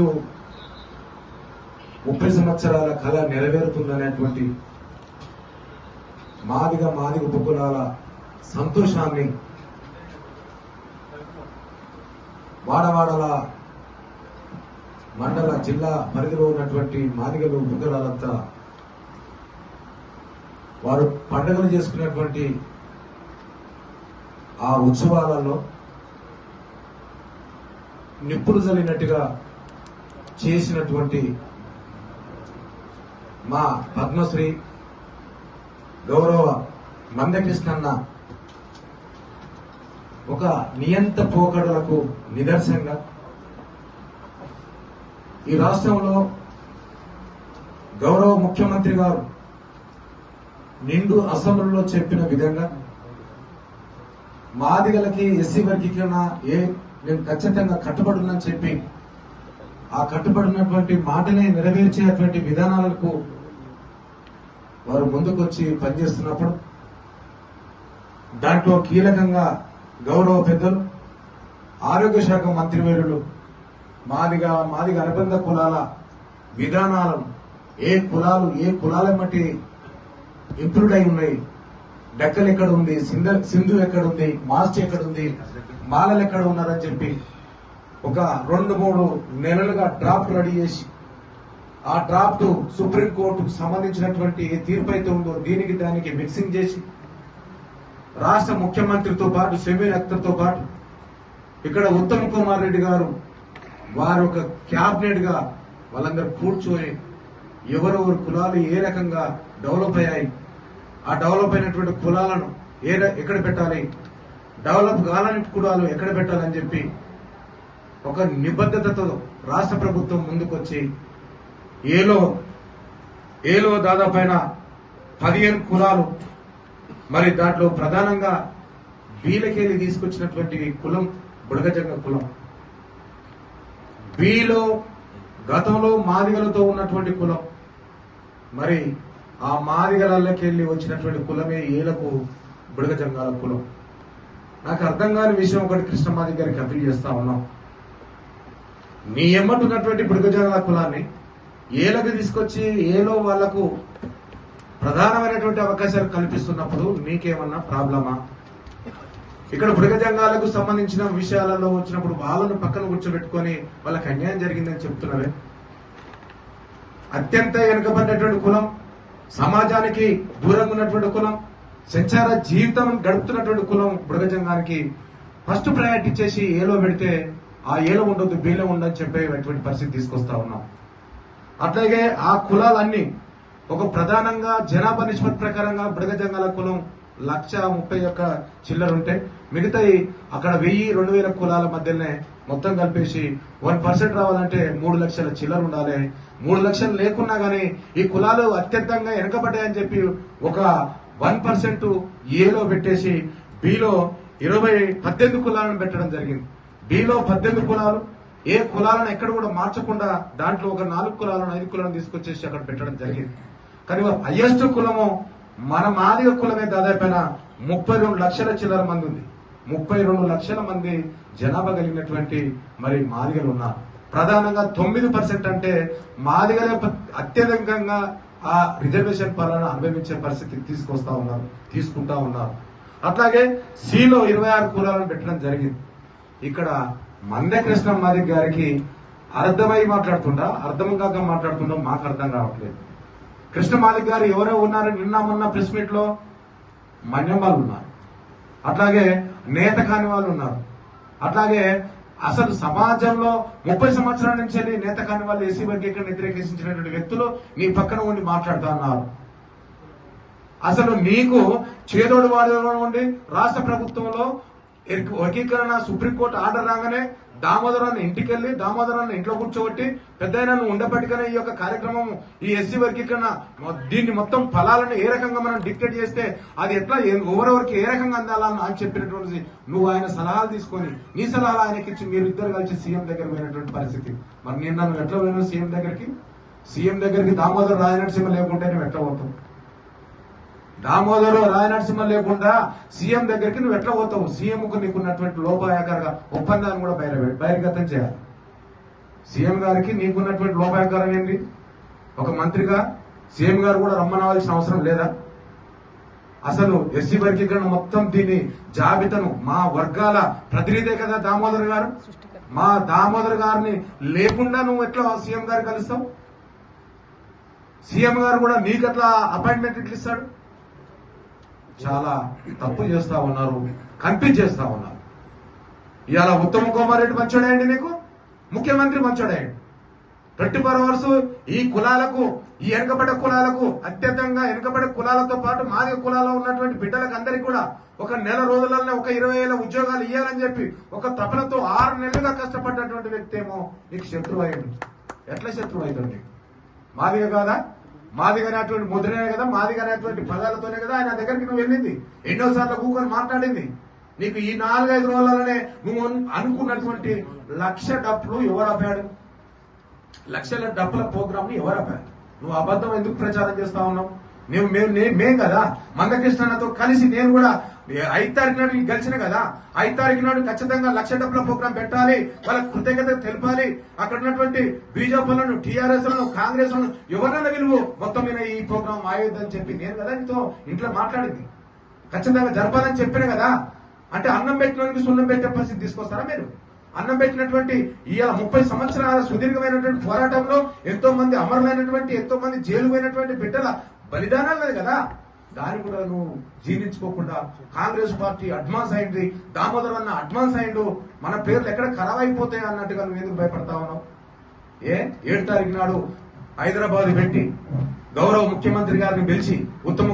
ఇల్లు ముప్పై సంవత్సరాల కళ నెరవేరుతుందనేటువంటి మాదిగ మాదిగ ఉపకులాల సంతోషాన్ని వాడవాడల మండల జిల్లా పరిధిలో ఉన్నటువంటి మాదిగలు ఉపకులాలంతా వారు పండుగలు చేసుకున్నటువంటి ఆ ఉత్సవాలలో నిప్పులు జరిగినట్టుగా చేసినటువంటి మా పద్మశ్రీ గౌరవ మందకృష్ణన్న ఒక నియంత పోకడలకు నిదర్శనంగా ఈ రాష్ట్రంలో గౌరవ ముఖ్యమంత్రి గారు నిండు అసెంబ్లీలో చెప్పిన విధంగా మాదిగలకి ఎస్సీ వర్గీకరణ ఏ నేను ఖచ్చితంగా కట్టుబడునని చెప్పి ఆ కట్టుబడినటువంటి మాటనే నెరవేర్చేటువంటి విధానాలకు వారు ముందుకొచ్చి పనిచేస్తున్నప్పుడు దాంట్లో కీలకంగా గౌరవ పెద్దలు ఆరోగ్య శాఖ మంత్రివర్యులు మాదిగా మాదిగ అనుబంధ కులాల విధానాలను ఏ కులాలు ఏ కులాల మట్టి ఇంప్రూవ్ అయి ఉన్నాయి డెక్కలు ఎక్కడ ఉంది సింధు ఎక్కడ ఉంది మాస్ట్ ఎక్కడ ఉంది మాలలు ఎక్కడ ఉన్నారని చెప్పి ఒక రెండు మూడు నెలలుగా డ్రాఫ్ట్ రెడీ చేసి ఆ డ్రాఫ్ట్ సుప్రీంకోర్టుకు సంబంధించినటువంటి ఏ తీర్పు అయితే ఉందో దీనికి దానికి మిక్సింగ్ చేసి రాష్ట్ర ముఖ్యమంత్రితో పాటు షమీర్ అఖ్తర్తో పాటు ఇక్కడ ఉత్తమ్ కుమార్ రెడ్డి గారు వారు ఒక క్యాబినెట్గా వాళ్ళందరూ కూర్చొని ఎవరెవరు కులాలు ఏ రకంగా డెవలప్ అయ్యాయి ఆ డెవలప్ అయినటువంటి కులాలను ఏ ఎక్కడ పెట్టాలి డెవలప్ కాలని కులాలు ఎక్కడ పెట్టాలని చెప్పి ఒక నిబద్ధతతో రాష్ట్ర ప్రభుత్వం ముందుకొచ్చి ఏలో ఏలో దాదాపైన పదిహేను కులాలు మరి దాంట్లో ప్రధానంగా బీలకేలి తీసుకొచ్చినటువంటి కులం బుడగజంగ కులం. బీలో గతంలో మాదిగలతో ఉన్నటువంటి కులం. మరి ఆ మాదిగలకెళ్ళి వచ్చినటువంటి కులమే ఏలకు బుడగజంగాల కులం. నాకు అర్థం కాని విషయం ఒకటి కృష్ణమాది గారికి అప్పీల్ చేస్తా ఉన్నాం. నీ ఎమ్మటున్నటువంటి బుడగజంగాల కులాన్ని ఏలకు తీసుకొచ్చి ఏలో వాళ్ళకు ప్రధానమైనటువంటి అవకాశాలు కల్పిస్తున్నప్పుడు నీకేమన్నా ప్రాబ్లమా? ఇక్కడ మృగజంగాలకు సంబంధించిన విషయాలలో వచ్చినప్పుడు వాళ్ళను పక్కన కూర్చోబెట్టుకొని వాళ్ళకి అన్యాయం జరిగిందని చెప్తున్నవే అత్యంత వెనుకబడినటువంటి కులం సమాజానికి దూరంగా ఉన్నటువంటి కులం సంచార జీవితం గడుపుతున్నటువంటి కులం మృగజంగానికి ఫస్ట్ ప్రయారిటీ చేసి ఏలో పెడితే ఆ ఏలో ఉండొద్దు బీలో ఉండని చెప్పేటువంటి పరిస్థితి తీసుకొస్తా ఉన్నాం. అట్లాగే ఆ కులాలన్నీ ఒక ప్రధానంగా జనాభా నిష్పత్తి ప్రకారంగా బృగజంగాల కులం లక్ష ముప్పై ఒక్క చిల్లర ఉంటే మిగతా అక్కడ వెయ్యి రెండు వేల కులాల మధ్యనే మొత్తం కలిపేసి వన్ పర్సెంట్ రావాలంటే మూడు లక్షల చిల్లర ఉండాలి. మూడు లక్షలు లేకున్నా గానీ ఈ కులాలు అత్యంతంగా వెనకబడ్డాయని చెప్పి ఒక వన్ పర్సెంట్ ఏలో పెట్టేసి బిలో ఇరవై పద్దెనిమిది కులాలను పెట్టడం జరిగింది. బిలో పద్దెనిమిది కులాలు ఏ కులాలను ఎక్కడ కూడా మార్చకుండా దాంట్లో ఒక నాలుగు కులాలను ఐదు కులాలను తీసుకొచ్చేసి అక్కడ పెట్టడం జరిగింది. కానీ హయ్యెస్ట్ కులము మన మాదిగ కులమే దాదాపైన ముప్పై రెండు లక్షల చిల్లర మంది ఉంది. ముప్పై రెండు లక్షల మంది జనాభా కలిగినటువంటి మరి మాదిగలు ఉన్నారు. ప్రధానంగా తొమ్మిది పర్సెంట్ అంటే మాదిగలే అత్యధికంగా ఆ రిజర్వేషన్ పాలన అనుభవించే పరిస్థితికి తీసుకొస్తా ఉన్నారు తీసుకుంటా ఉన్నారు. అట్లాగే సిలో ఇరవై ఆరు కులాలను పెట్టడం జరిగింది. ఇక్కడ మందకృష్ణ మాది గారికి అర్థమై మాట్లాడుతుండా అర్థం కాక మాట్లాడుతుండో మాకు అర్థం కావట్లేదు. కృష్ణ మాలిక్ గారు ఎవరో ఉన్నారు నిన్న మొన్న ప్రెస్ మీట్లో మన్యం వాళ్ళు ఉన్నారు. అట్లాగే నేత కాని వాళ్ళు ఉన్నారు. అట్లాగే అసలు సమాజంలో ముప్పై సంవత్సరాల నుంచి వెళ్ళి నేత కాని వాళ్ళు ఎస్సీ వర్గీకరణ వ్యతిరేకించినటువంటి వ్యక్తులు నీ పక్కన ఉండి మాట్లాడుతా ఉన్నారు. అసలు నీకు చేదోడు వారిలో ఉండి రాష్ట్ర ప్రభుత్వంలో వర్గీకరణ సుప్రీంకోర్టు ఆర్డర్ రాగానే దామోదరాన్ని ఇంటికి వెళ్ళి దామోదరాన్ని ఇంట్లో కూర్చోబెట్టి పెద్ద నువ్వు ఉండబట్టుకనే ఈ యొక్క కార్యక్రమం ఈ ఎస్సీ వర్గీకరణ దీన్ని మొత్తం ఫలాలను ఏ రకంగా మనం డిక్టేట్ చేస్తే అది ఎట్లా ఎవరెవరికి ఏ రకంగా అందాలని అని చెప్పినటువంటి నువ్వు ఆయన సలహాలు తీసుకొని నీ సలహాలు ఆయనకి ఇచ్చి మీరు ఇద్దరు కలిసి సీఎం దగ్గర పోయినటువంటి పరిస్థితి. మరి నేను నన్ను ఎట్లా పోయినా సీఎం దగ్గరికి? సీఎం దగ్గరికి దామోదర్ రాజనరసింహ లేకుంటే నేను ఎట్లా పోతాను దామోదర్ రాయనరసింహ లేకుండా సీఎం దగ్గరికి నువ్వు ఎట్లా పోతావు? సీఎం కు నీకున్నటువంటి లోపాయకరంగా ఒప్పందాన్ని కూడా బయట బహిర్గతం చేయాలి. సీఎం గారికి నీకున్నటువంటి లోపాయకారం ఏంటి? ఒక మంత్రిగా సీఎం గారు కూడా రమ్మనవలసిన అవసరం లేదా? అసలు ఎస్సీ వర్గీకరణ మొత్తం దీని జాబితాను మా వర్గాల ప్రతినిధే కదా దామోదర్ గారు? మా దామోదర్ గారిని లేకుండా నువ్వు ఎట్లా సీఎం గారు కలుస్తావు? సీఎం గారు కూడా నీకు అట్లా అపాయింట్మెంట్ ఎట్లా ఇస్తాడు చాలా తప్పు చేస్తా ఉన్నారు కనిపించేస్తా చేస్తా ఉన్నారు. ఇవాళ ఉత్తమ్ కుమార్ రెడ్డి మంచోడేయండి నీకు? ముఖ్యమంత్రి మంచోడేయండి ట్వంటీ ఫోర్ అవర్స్ ఈ కులాలకు ఈ వెనుకబడే కులాలకు అత్యంతంగా వెనుకబడే కులాలతో పాటు మాదిక కులాల్లో ఉన్నటువంటి బిడ్డలకు అందరికీ కూడా ఒక నెల రోజులనే ఒక ఇరవై వేల ఉద్యోగాలు ఇవ్వాలని చెప్పి ఒక తపనతో ఆరు నెలలుగా కష్టపడ్డటువంటి వ్యక్తి ఏమో నీకు శత్రువు అయ్యండి ఎట్లా శత్రువు అవుతుంది మాదిక కాదా? మాదిగ అనేటువంటి ముద్రనే కదా మాదిగ అనేటువంటి పదాలతోనే కదా ఆయన దగ్గరికి నువ్వు వెళ్ళింది. ఎన్నోసార్లు కూకొని మాట్లాడింది. నీకు ఈ నాలుగైదు రోజులనే నువ్వు అనుకున్నటువంటి లక్ష డప్పులు ఎవరు ఆపాడు? లక్షల డబ్బుల ప్రోగ్రామ్ని ఎవరు ఆపారు? నువ్వు అబద్ధం ఎందుకు ప్రచారం చేస్తా ఉన్నావు? నేను మేము మేం కదా మందకృష్ణతో కలిసి నేను కూడా ఐదు తారీఖు నాడు గెలిచిన కదా? ఐదు తారీఖు నాడు ఖచ్చితంగా లక్ష డబ్బుల ప్రోగ్రాం పెట్టాలి. వాళ్ళకి కృతజ్ఞత తెలపాలి. అక్కడ ఉన్నటువంటి బీజేపీలను టీఆర్ఎస్లను కాంగ్రెస్లను ఎవరైనా విలువ? మొత్తం మీద ఈ ప్రోగ్రాం ఆయోద్దని చెప్పి నేను కదా నీతో ఇంట్లో మాట్లాడింది. ఖచ్చితంగా జరపాలని చెప్పిన కదా? అంటే అన్నం పెట్టినోనికి సున్నం పెట్టే పరిస్థితి తీసుకొస్తారా మీరు? అన్నం పెట్టినటువంటి ఈ ముప్పై సంవత్సరాల సుదీర్ఘమైనటువంటి పోరాటంలో ఎంతో మంది అమరులైనటువంటి ఎంతో మంది జైలు పోయినటువంటి బిడ్డల బలిదానాలు కదా? దాన్ని కూడా నువ్వు జీర్ణించుకోకుండా కాంగ్రెస్ పార్టీ అడ్వాన్స్ అయింది. దామోదర్ అన్న అడ్వాన్స్ అయిండు. మన పేర్లు ఎక్కడ ఖరాబ్ అయిపోతాయి అన్నట్టుగా నువ్వు ఎందుకు భయపడతా ఉన్నావు? ఏ? ఏడు తారీఖు నాడు హైదరాబాద్ పెట్టి గౌరవ ముఖ్యమంత్రి గారిని పిలిచి ఉత్తమ